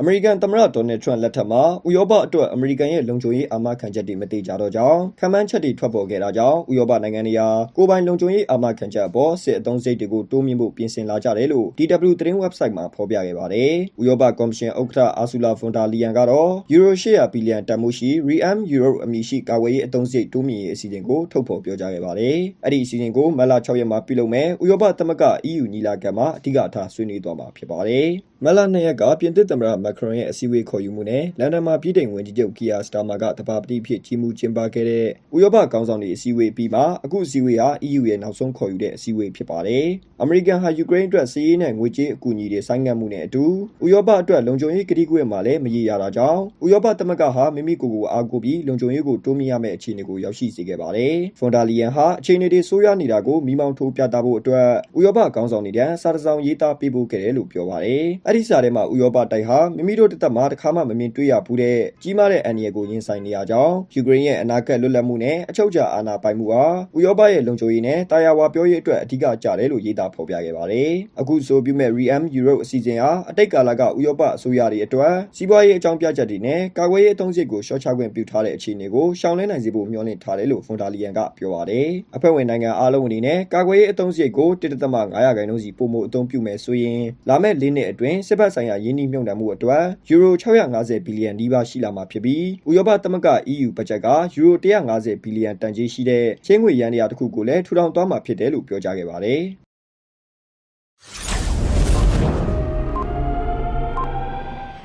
အမေရိကန်သမ္မတဒေါ်နယ်ထရန့်လက်ထက်မှာဥရောပအတွက်အမေရိကန်ရဲ့လုံခြုံရေးအာမခံချက်တွေမတိကြတော့ကြောင်းခံမှန်းချက်တွေထွက်ပေါ်ခဲ့တာကြောင့်ဥရောပနိုင်ငံတွေဟာကိုယ်ပိုင်လုံခြုံရေးအာမခံချက်အပေါ်စစ်အသုံးစိတ်တွေကိုတိုးမြှင့်ဖို့ပြင်ဆင်လာကြတယ်လို့ DW သတင်း website မှာဖော်ပြခဲ့ပါတယ်။ဥရောပကော်မရှင်ဥက္ကဋ္ဌအာဆူလာဖွန်ဒါလီယန်ကတော့ယူရို800ဘီလီယံတန်ဖိုးရှိ REAM Europe အမည်ရှိကာကွယ်ရေးအသုံးစိတ်တိုးမြှင့်ရေးအစီအစဉ်ကိုထုတ်ဖော်ပြောကြားခဲ့ပါတယ်။အဲ့ဒီအစီအစဉ်ကိုမတ်လ6ရက်မှာပြုလုပ်မယ်ဥရောပသမဂ္ဂ EU ညီလာခံမှာအဓိကအထားဆွေးနွေးသွားမှာဖြစ်ပါတယ်။မတ်လ2ရက်ကပြင်သစ်သမ္မတမက်ခရွန်ရဲ့အစည်းအဝေးခေါ်ယူမှုနဲ့လန်ဒန်မှာပြည်ထိုင်ဝန်ကြီးချုပ်ကီယာစတာမာကတပါပတိဖြစ်ကြီးမှုကျင်းပခဲ့တဲ့ဥရောပကောင်ဆောင်တွေအစည်းအဝေးပြီးမှအခုအစည်းအဝေးဟာ EU ရဲ့နောက်ဆုံးခေါ်ယူတဲ့အစည်းအဝေးဖြစ်ပါတယ်။အမေရိကန်ဟာယူကရိန်းအတွက်စစ်ရေးနဲ့ငွေကြေးအကူအညီတွေဆိုင်းငံ့မှုနဲ့အတူဥရောပအတွက်လုံခြုံရေးကတိကဝတ်မှာလည်းမရေရာတာကြောင့်ဥရောပသမဂ္ဂဟာမိမိကိုယ်ကိုအားကိုးပြီးလုံခြုံရေးကိုတိုးမြှင့်ရမယ့်အခြေအနေကိုရောက်ရှိစေခဲ့ပါတယ်။ဖွန်ဒါလီယန်ဟာအခြေအနေတွေဆိုးရွားနေတာကိုမိမောင်းထိုးပြသဖို့အတွက်ဥရောပကောင်ဆောင်တွေတန်းစာတစောင်ရေးသားပေးပို့ခဲ့တယ်လို့ပြောပါတယ်။အဲ့ဒီစာထဲမှာဥရောပတိုက်ဟာမိမိတို့တစ်သက်မှာတစ်ခါမှမမြင်တွေ့ရဘူးတဲ့ကြီးမားတဲ့အန္တရာယ်ကိုရင်ဆိုင်နေရကြောင်းယူကရိန်းရဲ့အနာဂတ်လွတ်လပ်မှုနဲ့အချုပ်အခြာအာဏာပိုင်မှုဟာဥရောပရဲ့လုံခြုံရေးနဲ့တာယာဝါပြောရေးအတွက်အဓိကကျတယ်လို့ရေးသားဖော်ပြခဲ့ပါတယ်။အခုဆိုပြုမဲ့ REAM Europe အစီအစဉ်ဟာအတိတ်ကာလကဥရောပအစိုးရတွေအတွက်စီးပွားရေးအကြောင်းပြချက်တွေနဲ့ကာကွယ်ရေးအသုံးစရိတ်ကိုရှော့ချခွင့်ပြုထားတဲ့အခြေအနေကိုရှောင်လင်းနိုင်စေဖို့မျှော်လင့်ထားတယ်လို့ဖွန်ဒါလီယန်ကပြောပါတယ်။အဖွဲ့ဝင်နိုင်ငံအားလုံးအနေနဲ့ကာကွယ်ရေးအသုံးစရိတ်ကို1.5ရာခိုင်နှုန်းစီပုံမှုအသုံးပြုမယ်ဆိုရင်လာမယ့်၄နှစ်အတွင်းစစ်ဘက်ဆိုင်ရာယင်းနှိမ့်မြုံနှံမှုအတွက်ယူရို650ဘီလီယံနီးပါးရှိလာမှာဖြစ်ပြီးဥရောပသမဂ္ဂ EU ဘတ်ဂျက်ကယူရို150ဘီလီယံတန်ကြေးရှိတဲ့ချင်းငွေရန်တရားတစ်ခုကိုလည်းထူထောင်သွားမှာဖြစ်တယ်လို့ပြောကြားခဲ့ပါတယ်။